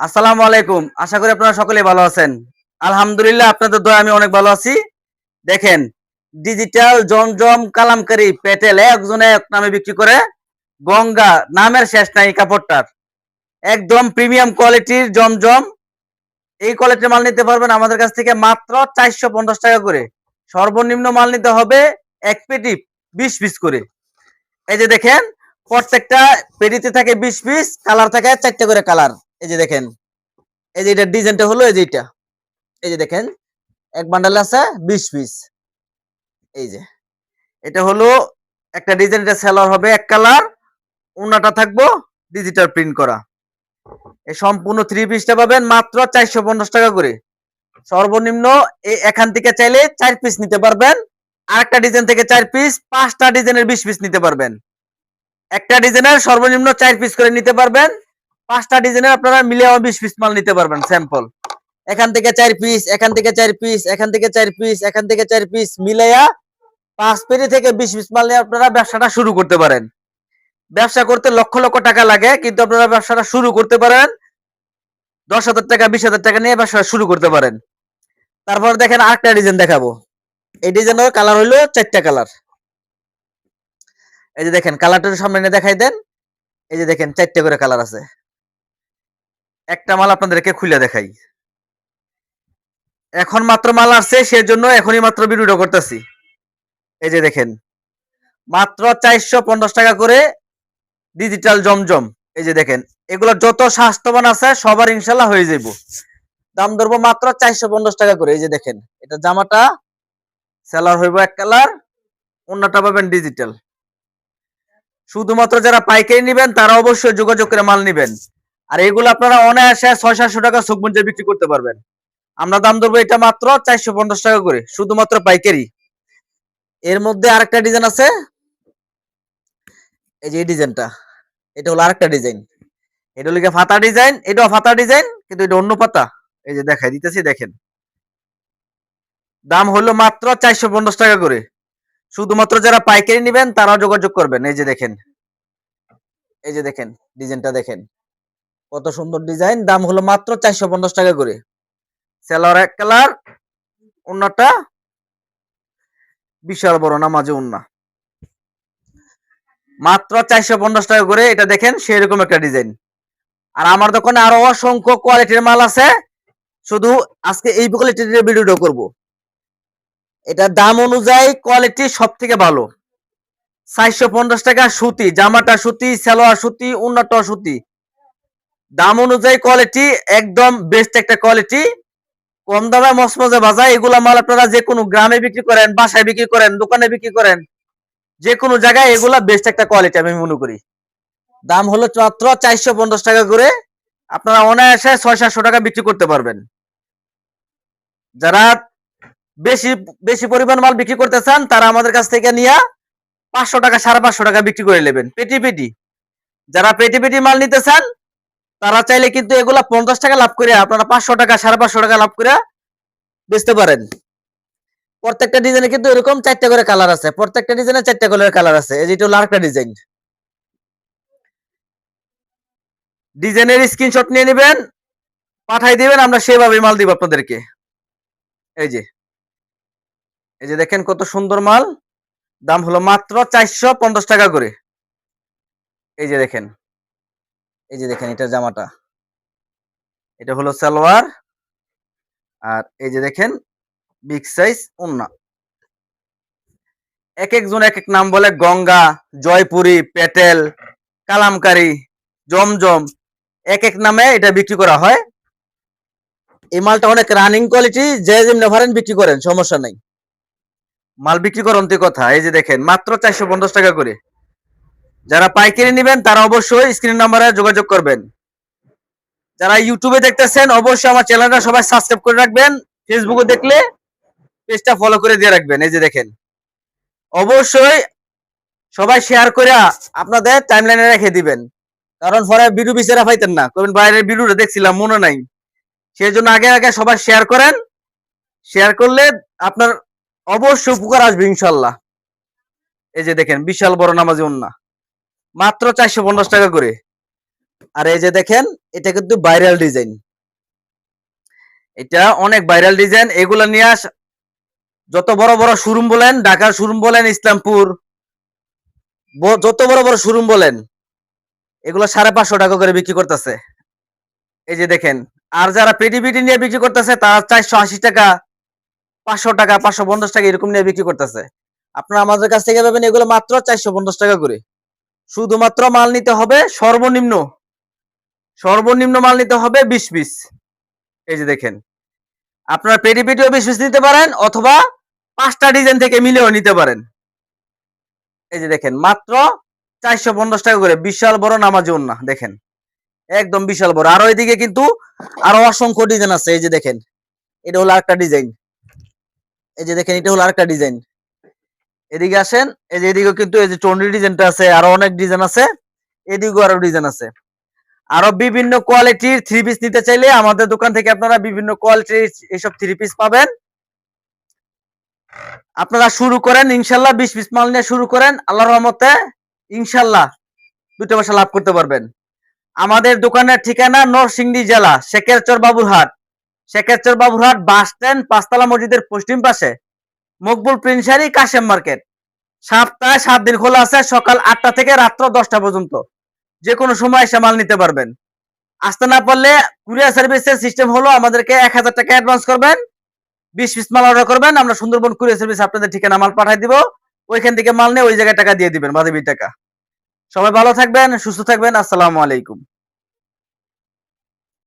আসসালামু আলাইকুম। আশা করি আপনারা সকলে ভালো আছেন। আলহামদুলিল্লাহ আপনাদের দয়া আমি অনেক ভালো আছি। দেখেন ডিজিটাল জমজম কালামকারী পেটেল একজনে এক নামে বিক্রি করে গঙ্গা নামের শেষ নাই কাপড়টার। একদম প্রিমিয়াম কোয়ালিটির জমজম। এই কোয়ালিটির মাল নিতে পারবেন আমাদের কাছ থেকে মাত্র চারশো পঞ্চাশ টাকা করে। সর্বনিম্ন মাল নিতে হবে এক পেটি বিশ পিস করে। এই যে দেখেন, প্রত্যেকটা পেটিতে থাকে বিশ পিস, কালার থাকে চারটে করে কালার। এই যে দেখেন, এই যে এটা ডিজাইনটা হলো এই যে এটা। এই যে দেখেন, এক বান্ডাল আছে বিশ পিস। এই যে, এটা হলো একটা ডিজাইন, এটা সেলার হবে এক কালার, ওনাটা থাকব ডিজিটাল প্রিন্ট করা। এই সম্পূর্ণ থ্রি পিসটা পাবেন মাত্র চারশো পঞ্চাশ টাকা করে। সর্বনিম্ন এই এখান থেকে চাইলে চার পিস নিতে পারবেন। আরেকটা ডিজাইন থেকে চার পিস পাঁচটা ডিজাইনের বিশ পিস নিতে পারবেন। একটা ডিজাইনের সর্বনিম্ন চার পিস করে নিতে পারবেন। পাঁচটা ডিজাইনের আপনারা মিলে বিশ পিস মাল নিতে পারবেন স্যাম্পল এখান থেকে চার পিস এখান থেকে চার পিস এখান থেকে চার পিস এখান থেকে চার পিস মিলাইয়া পাঁচ পেটি থেকে বিশ পিস মাল নিয়ে আপনারা ব্যবসাটা শুরু করতে পারেন। ব্যবসা করতে লক্ষ লক্ষ টাকা লাগে, কিন্তু আপনারা ব্যবসাটা শুরু করতে পারেন, দশ হাজার টাকা, বিশ হাজার টাকা নিয়ে ব্যবসা শুরু করতে পারেন। তারপর দেখেন আরেকটা ডিজাইন দেখাবো। এই ডিজাইনের কালার হইল চারটা কালার। এই যে দেখেন, কালারটা সামনে দেখাই দেন। এই যে দেখেন, চারটে করে কালার আছে। একটা মাল আপনাদেরকে খুলে দেখাই। এখন মাত্র মাল আসছে, সেজন্য এখনই মাত্র ভিডিওটা করতেছি। এই যে দেখেন, মাত্র চারশো পঞ্চাশ টাকা করে ডিজিটাল জমজম। এই যে দেখেন, এগুলো যত স্বাস্থ্যবান আছে, সবার ইনশাল্লাহ হয়ে যাব। দাম ধরবো মাত্র চারশো পঞ্চাশ টাকা করে। এই যে দেখেন, এটা জামাটা সেলার হইব এক কালার, অন্যটা পাবেন ডিজিটাল শুধুমাত্র যারা পাইকারি নিবেন, তারা অবশ্যই যোগাযোগ করে মাল নিবেন। আর এগুলো আপনারা অনায়াসে ছয় সাতশো টাকা সুকমঞ্জে বিক্রি করতে পারবেন। আমরা দাম ধরবো এটা মাত্র চারশো পঞ্চাশ টাকা করে, শুধুমাত্র পাইকারি। এর মধ্যে আরেকটা ডিজাইন আছে। এই যে এই ডিজাইনটা, এটা হলো আরেকটা ডিজাইন। এটা হলো ফাতা ডিজাইন, এটাও ফাতা ডিজাইন, কিন্তু এটা অন্য পাতা এই যে দেখাই, দিতেছি, দেখেন। দাম হলো মাত্র চারশো পঞ্চাশ টাকা করে। শুধুমাত্র যারা পাইকারি নিবেন, তারাও যোগাযোগ করবেন। এই যে দেখেন। এই যে দেখেন, ডিজাইনটা দেখেন। কত সুন্দর ডিজাইন দাম হলো মাত্র চারশো পঞ্চাশ টাকা করে। সেলার এক কালার অন্যটা বিশাল বড় নামাজে উন্না মাত্র চারশো পঞ্চাশ টাকা করে, এটা দেখেন সেরকম একটা ডিজাইন আর আমার দোকানে আরও অসংখ্য কোয়ালিটির মাল আছে। শুধু আজকে এই কোয়ালিটির ভিডিওটা করব। এটা দাম অনুযায়ী কোয়ালিটি সব থেকে ভালো। চারশো পঞ্চাশ টাকা সুতি, জামাটা সুতি, সালোয়ার সুতি উন্নত সুতি। দাম অনুযায়ী কোয়ালিটি একদম বেস্ট একটা কোয়ালিটি কম দামে মসমজে বাজার, এগুলা মাল আপনারা যে কোনো গ্রামে বিক্রি করেন, বাসায় বিক্রি করেন, দোকানে বিক্রি করেন যে কোনো জায়গায় এগুলা বেস্ট একটা কোয়ালিটি আমি মনে করি। দাম হলো মাত্র চারশো পঞ্চাশ টাকা করে। আপনারা অনায়াসে ছয় সাতশো টাকা বিক্রি করতে পারবেন। যারা বেশি বেশি পরিমাণ মাল বিক্রি করতে চান, তারা আমাদের কাছ থেকে নিয়ে পাঁচশো টাকা, সাড়ে পাঁচশো টাকা বিক্রি করে নেবেন পেটি পেটি যারা পেটি পেটি মাল নিতে চান তারা চাইলে কিন্তু এগুলা পঞ্চাশ টাকা লাভ করে, আপনারা পাঁচশো টাকা, সাড়ে পাঁচশো টাকা লাভ করে বেচতে পারেন। প্রত্যেকটা ডিজাইনে কিন্তু এরকম চারটা করে কালার আছে। প্রত্যেকটা ডিজাইনে চারটা করে কালার আছে। এই যেটা ডিজাইন ডিজাইনের স্ক্রিনশট নিয়ে নেবেন, পাঠাই দিবেন, আমরা সেভাবে মাল দিব আপনাদেরকে। এই যে। এই যে দেখেন কত সুন্দর মাল। দাম হলো মাত্র চারশো পঞ্চাশ টাকা করে। এই যে দেখেন। এই যে দেখেন, এটা জামাটা। এটা হলো সালোয়ার, আর এই যে দেখেন বিগ সাইজ উন্না। এক একজন এক এক নাম বলে, গঙ্গা, জয়পুরি, পেটেল, কালামকারি, জমজম। এক এক নামে এটা বিক্রি করা হয়। এই মালটা অনেক রানিং কোয়ালিটি যে যেমনি ভারেন বিক্রি করেন, সমস্যা নাই। মাল বিক্রি করেন কথা, এই যে দেখেন, মাত্র চারশো পঞ্চাশ টাকা করে। যারা পাইকারি নেবেন, তারা অবশ্যই স্ক্রিন নাম্বারে যোগাযোগ করবেন। যারা ইউটিউবে দেখতেছেন, অবশ্যই আমার চ্যানেলটা সবাই সাবস্ক্রাইব করে রাখবেন। ফেসবুকে দেখলে পেজটা ফলো করে দিয়ে রাখবেন। এই যে দেখেন। অবশ্যই সবাই শেয়ার করে আপনাদের টাইমলাইনে রেখে দিবেন। কারণ পরে ভিডিও বিচারা পাইতেন না। কবেন বাইরের ভিডিওটা দেখছিলাম, মনে নাই। সেই জন্য আগে আগে সবাই শেয়ার করেন। শেয়ার করলে আপনার অবশ্যই উপকার আসবে ইনশাল্লাহ। এই যে দেখেন, বিশাল বড় নামাজি উন্না। মাত্র চারশো পঞ্চাশ টাকা করে। আর এই যে দেখেন, এটা কিন্তু ভাইরাল ডিজাইন এটা অনেক ভাইরাল ডিজাইন এগুলো নিয়ে আস, যত বড় বড় শোরুম বলেন ঢাকার শোরুম বলেন, ইসলামপুর যত বড় বড় শোরুম বলেন, এগুলো সাড়ে পাঁচশো টাকা করে বিক্রি করতেছে। এই যে দেখেন, আর যারা পেটি পেটি নিয়ে বিক্রি করতেছে, তারা চারশো আশি টাকা, পাঁচশো টাকা, পাঁচশো পঞ্চাশ টাকা এরকম নিয়ে বিক্রি করতেছে। আপনারা আমাদের কাছ থেকে পাবেন এগুলো মাত্র চারশো পঞ্চাশ টাকা করে। শুধুমাত্র মাল নিতে হবে সর্বনিম্ন সর্বনিম্ন মাল নিতে হবে বিশ পিস। এই যে দেখেন, আপনারা পেটি পেটিও বিশ পিস নিতে পারেন অথবা পাঁচটা ডিজাইন থেকে মিলেও নিতে পারেন। এই যে দেখেন, মাত্র চারশো পঞ্চাশ টাকা করে বিশাল বড় নামাজি না দেখেন, একদম বিশাল বড়। আরও এদিকে কিন্তু আরও অসংখ্য ডিজাইন আছে, এই যে দেখেন, এটা হলো আরেকটা ডিজাইন। এই যে দেখেন, এটা হলো আরেকটা ডিজাইন। এদিকে আসেন, এই যে এদিকে কিন্তু এই যে চন্ডি ডিজাইনটা আছে, আরও অনেক ডিজাইন আছে, এদিকেও আরও ডিজাইন আছে। আরও বিভিন্ন কোয়ালিটির থ্রি পিস নিতে চাইলে আমাদের দোকান থেকে আপনারা বিভিন্ন কোয়ালিটির এইসব থ্রি পিস পাবেন। আপনারা শুরু করেন, ইনশাল্লাহ বিশ পিস মাল নিয়ে শুরু করেন আল্লাহ রহমতে ইনশাল্লাহ দুটো পয়সা লাভ করতে পারবেন। আমাদের দোকানের ঠিকানা নরসিংদী জেলা, শেখেরচর বাবুরহাট। শেখেরচর বাবুরহাট বাস স্ট্যান্ড পাঁচতলা মসজিদের পশ্চিম পাশে। মকবুল প্রিন্সারি কাশেম মার্কেট। সপ্তাহে সাত দিন খোলা আছে, সকাল আটটা থেকে রাত্র দশটা পর্যন্ত। যে কোনো সময় এসে মাল নিতে পারবেন। আসতে না পারলে কুরিয়ার সার্ভিসের সিস্টেম হলো আমাদেরকে এক হাজার টাকা অ্যাডভান্স করবেন। বিশ পিস মাল অর্ডার করবেন, আমরা সুন্দরবন কুরিয়ার সার্ভিস আপনাদের ঠিকানা মাল পাঠিয়ে দিব। ওইখান থেকে মাল নিয়ে ওই জায়গায় টাকা দিয়ে দিবেন, বাদে টাকা। সবাই ভালো থাকবেন, সুস্থ থাকবেন, আসসালামু আলাইকুম।